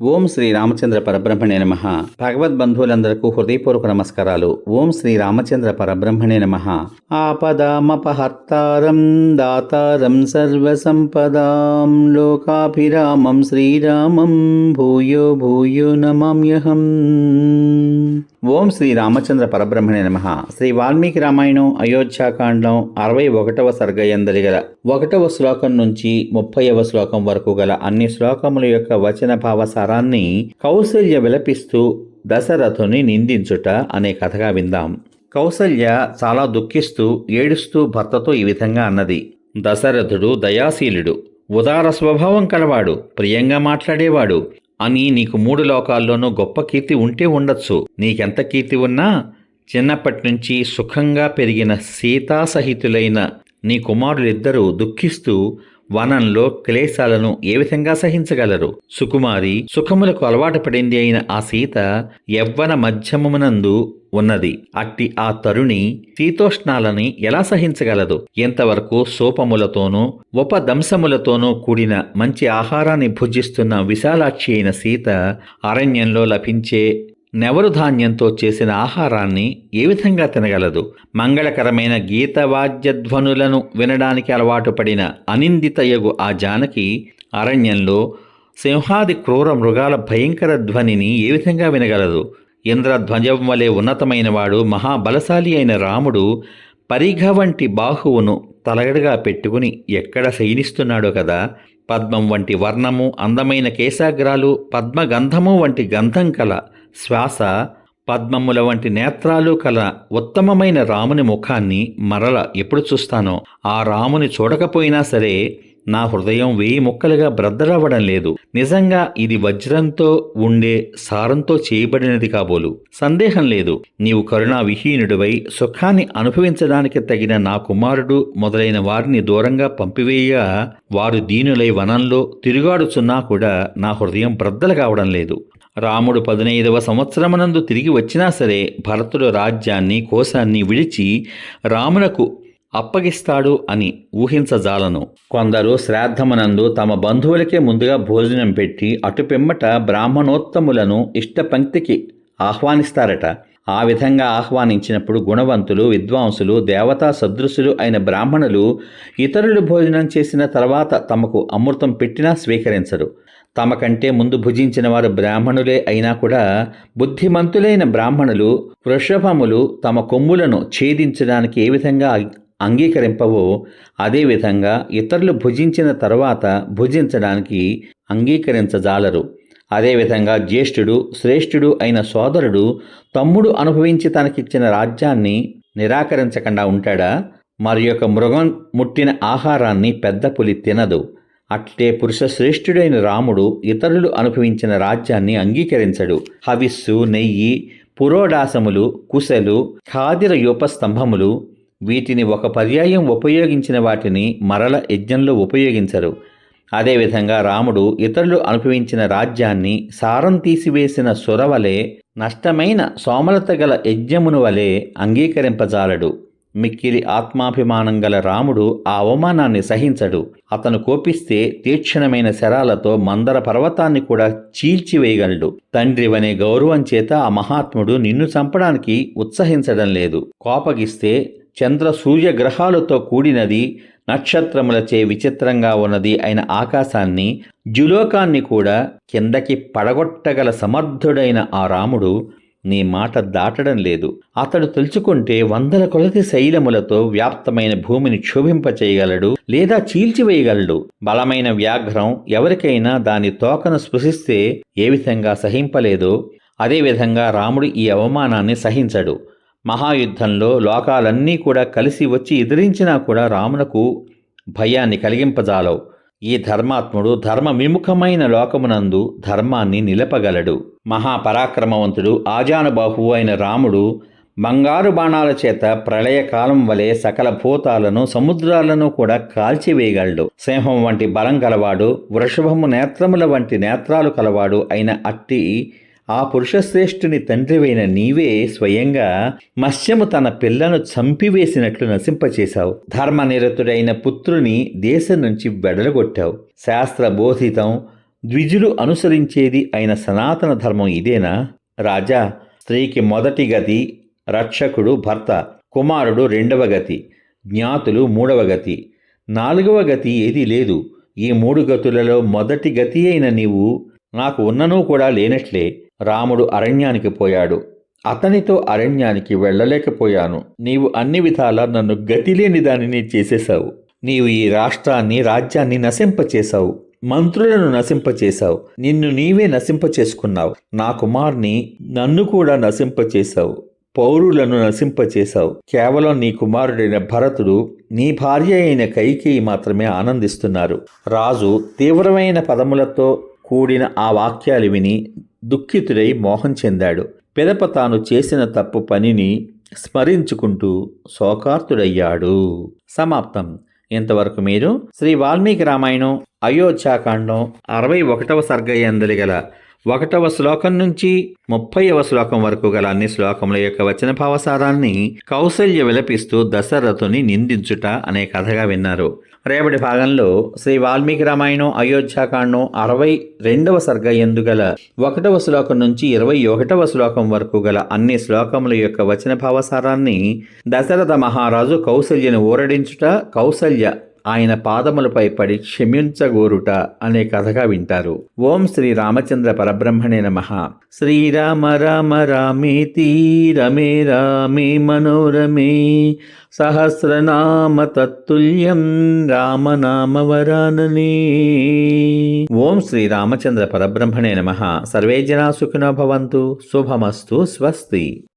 ఓం శ్రీ రామచంద్ర పరబ్రహ్మణే నమ. భగవద్ బంధువులందరకు హృదయపూర్వక నమస్కారాలు. ఓం శ్రీ రామచంద్ర పరబ్రహ్మణే నమ. ఆపదామపహర్తారం దాతారం సర్వసంపదాం లోకాభిరామం శ్రీరామం భూయో భూయో నమామ్యహం. ఓం శ్రీ రామచంద్ర పరబ్రహ్మణే నమ. శ్రీ వాల్మీకి రామాయణం అయోధ్యాకాండం అరవై ఒకటవ సర్గయందలి గల ఒకటవ శ్లోకం నుంచి ముప్పైవ శ్లోకం వరకు గల అన్ని శ్లోకముల యొక్క వచన భావసారాన్ని కౌసల్య విలపిస్తూ దశరథుని నిందించుట అనే కథగా విందాం. కౌసల్య చాలా దుఃఖిస్తూ ఏడుస్తూ భర్తతో ఈ విధంగా అన్నది. దశరథుడు దయాశీలుడు ఉదార స్వభావం కలవాడు ప్రియంగా మాట్లాడేవాడు. అని నీకు మూడు లోకాల్లోనూ గొప్ప కీర్తి ఉంటే ఉండొచ్చు. నీకెంత కీర్తి ఉన్నా చిన్నప్పటి నుంచి సుఖంగా పెరిగిన సీతాసహితులైన నీ కుమారులిద్దరూ దుఃఖిస్తూ వనంలో క్లేశాలను ఏ విధంగా సహించగలరు? సుకుమారి సుఖములకు అలవాటు పడింది అయిన ఆ సీత యవ్వన మధ్యమునందు ఉన్నది. అట్టి ఆ తరుణి శీతోష్ణాలని ఎలా సహించగలదు? ఎంతవరకు సోపములతోనూ ఉపదంశములతోనూ కూడిన మంచి ఆహారాన్ని భుజిస్తున్న విశాలాక్షి అయిన సీత అరణ్యంలో లభించే నెవరు ధాన్యంతో చేసిన ఆహారాన్ని ఏ విధంగా తినగలదు? మంగళకరమైన గీతవాద్యధ్వనులను వినడానికి అలవాటు పడిన అనిందితయగు ఆ జానకి అరణ్యంలో సింహాది క్రూర మృగాల భయంకర ధ్వనిని ఏ విధంగా వినగలదు? ఇంద్రధ్వజం వలె ఉన్నతమైనవాడు మహాబలశాలి అయిన రాముడు పరిఘ వంటి బాహువును తలగడగా పెట్టుకుని ఎక్కడ శయనిస్తున్నాడో కదా? పద్మం వంటి వర్ణము అందమైన కేశాగ్రాలు పద్మగంధము వంటి గంధం కల శ్వాస పద్మముల వంటి నేత్రాలు కల ఉత్తమమైన రాముని ముఖాన్ని మరల ఎప్పుడు చూస్తానో? ఆ రాముని చూడకపోయినా సరే నా హృదయం వేయి ముక్కలుగా బ్రద్దరవ్వడం లేదు. నిజంగా ఇది వజ్రంతో ఉండే సారంతో చేయబడినది కాబోలు. సందేహం లేదు. నీవు కరుణా విహీనుడివై సుఖాన్ని అనుభవించడానికి తగిన నా కుమారుడు మొదలైన వారిని దూరంగా పంపివేయ. వారు దీనులై వనంలో తిరుగాడుచున్నా కూడా నా హృదయం బ్రద్దలు కావడం లేదు. రాముడు పదినైదవ సంవత్సరమునందు తిరిగి వచ్చినా సరే భరతుడు రాజ్యాన్ని కోశాన్ని విడిచి రామునకు అప్పగిస్తాడు అని ఊహించజాలను. కొందరు శ్రాద్ధమునందు తమ బంధువులకే ముందుగా భోజనం పెట్టి అటుపిమ్మట బ్రాహ్మణోత్తములను ఇష్టపంక్తికి ఆహ్వానిస్తారట. ఆ విధంగా ఆహ్వానించినప్పుడు గుణవంతులు విద్వాంసులు దేవతా సదృశులు అయిన బ్రాహ్మణులు ఇతరులు భోజనం చేసిన తర్వాత తమకు అమృతం పెట్టినా స్వీకరించరు. తమ కంటే ముందు భుజించిన వారు బ్రాహ్మణులే అయినా కూడా బుద్ధిమంతులైన బ్రాహ్మణులు వృషభములు తమ కొమ్ములను ఛేదించడానికి ఏ విధంగా అంగీకరింపవో. అదేవిధంగా ఇతరులు భుజించిన తర్వాత భుజించడానికి అంగీకరించజాలరు. అదేవిధంగా జ్యేష్ఠుడు శ్రేష్ఠుడు అయిన సోదరుడు తమ్ముడు అనుభవించి తనకిచ్చిన రాజ్యాన్ని నిరాకరించకుండా ఉంటాడా? మరి యొక్క మృగం ముట్టిన ఆహారాన్ని పెద్ద పులి తినదు. అట్లే పురుష శ్రేష్ఠుడైన రాముడు ఇతరులు అనుభవించిన రాజ్యాన్ని అంగీకరించడు. హవిస్సు నెయ్యి పురోడాసములు కుశలు ఖాదిర యూపస్తంభములు వీటిని ఒక పర్యాయం ఉపయోగించిన వాటిని మరల యజ్ఞంలో ఉపయోగించరు. అదేవిధంగా రాముడు ఇతరులు అనుభవించిన రాజ్యాన్ని సారం తీసివేసిన సురవలే నష్టమైన సోమలత గల యజ్ఞమును వలె అంగీకరింపజాలడు. మిక్కిలి ఆత్మాభిమానం గల రాముడు ఆ అవమానాన్ని సహించడు. అతను కోపిస్తే తీక్షణమైన శరాలతో మందర పర్వతాన్ని కూడా చీల్చివేయగలడు. తండ్రివనే గౌరవం చేత ఆ మహాత్ముడు నిన్ను చంపడానికి ఉత్సహించడం లేదు. కోపగిస్తే చంద్ర సూర్య గ్రహాలతో కూడినది నక్షత్రములచే విచిత్రంగా ఉన్నది అయిన ఆకాశాన్ని జులోకాన్ని కూడా కిందకి పడగొట్టగల సమర్థుడైన ఆ రాముడు నీ మాట దాటడం లేదు. అతడు తలుచుకుంటే వందల కొలది శైలములతో వ్యాప్తమైన భూమిని క్షోభింపచేయగలడు లేదా చీల్చివేయగలడు. బలమైన వ్యాఘ్రం ఎవరికైనా దాని తోకను స్పృశిస్తే ఏ విధంగా సహింపలేదో అదేవిధంగా రాముడు ఈ అవమానాన్ని సహించడు. మహాయుద్ధంలో లోకాలన్నీ కూడా కలిసి వచ్చి ఎదిరించినా కూడా రామునకు భయాన్ని కలిగింపజాలవు. ఈ ధర్మాత్ముడు ధర్మ విముఖమైన లోకమునందు ధర్మాన్ని నిలపగలడు. మహాపరాక్రమవంతుడు ఆజానుబాహువు అయిన రాముడు బంగారు బాణాల చేత ప్రళయకాలం వలె సకల భూతాలను సముద్రాలను కూడా కాల్చివేయగలడు. సింహం వంటి బలం కలవాడు వృషభము నేత్రముల వంటి నేత్రాలు కలవాడు అయిన అట్టి ఆ పురుషశ్రేష్ఠుని తండ్రివైన నీవే స్వయంగా మత్స్యము తన పిల్లను చంపివేసినట్లు నశింపచేశావు. ధర్మనిరతుడైన పుత్రుని దేశం నుంచి వెడలగొట్టావు. శాస్త్ర బోధితం ద్విజులు అనుసరించేది అయిన సనాతన ధర్మం ఇదేనా? రాజా స్త్రీకి మొదటి గతి రక్షకుడు భర్త కుమారుడు రెండవ గతి జ్ఞాతులు మూడవ గతి. నాలుగవ గతి ఏదీ లేదు. ఈ మూడు గతులలో మొదటి గతి అయిన నీవు నాకు ఉన్ననూ కూడా లేనట్లే రాముడు అరణ్యానికి పోయాడు. అతనితో అరణ్యానికి వెళ్ళలేకపోయాను. నీవు అన్ని విధాలా నన్ను గతిలేని దానిని చేసేశావు. నీవు ఈ రాష్ట్రాన్ని రాజ్యాన్ని నశింపచేశావు. మంత్రులను నశింపచేశావు. నిన్ను నీవే నశింపచేసుకున్నావు. నా కుమార్ని నన్ను కూడా నశింపచేశావు. పౌరులను నశింపచేశావు. కేవలం నీ కుమారుడైన భరతుడు నీ భార్య అయిన కైకేయి మాత్రమే ఆనందిస్తున్నారు. రాజు తీవ్రమైన పదములతో కూడిన ఆ వాక్యాలు విని దుఃఖితుడై మోహం చెందాడు. పిదప తాను చేసిన తప్పు పనిని స్మరించుకుంటూ శోకార్తుడయ్యాడు. సమాప్తం. ఇంతవరకు మీరు శ్రీ వాల్మీకి రామాయణం అయోధ్యాకాండం అరవై ఒకటవ సర్గయందలి గల ఒకటవ శ్లోకం నుంచి ముప్పైవ శ్లోకం వరకు గల అన్ని శ్లోకముల యొక్క వచన భావసారాన్ని కౌశల్య విలపిస్తూ దశరథుని నిందించుట అనే కథగా విన్నారు. రేపటి భాగంలో శ్రీ వాల్మీకి రామాయణం అయోధ్యాకాండం అరవై రెండవ సర్గ ఎందుగల ఒకటవ శ్లోకం నుంచి ఇరవై ఒకటవ శ్లోకం వరకు గల అన్ని శ్లోకముల యొక్క వచన భావసారాన్ని దశరథ మహారాజు కౌసల్యను ఊరడించుట కౌసల్య ఆయన పాదములపై పడి క్షమించగోరుట అనే కథగా వింటారు. ఓం శ్రీ రామచంద్ర పరబ్రహ్మణే నమ. శ్రీరామ రామ రామేతి రమే రామే మనోరమే. సహస్రనామ తత్తుల్యం రామనామ వరాననే. ఓం శ్రీ రామచంద్ర పరబ్రహ్మణే నమ. సర్వే జనా సుఖినో భవంతు. శుభమస్తు స్వస్తి.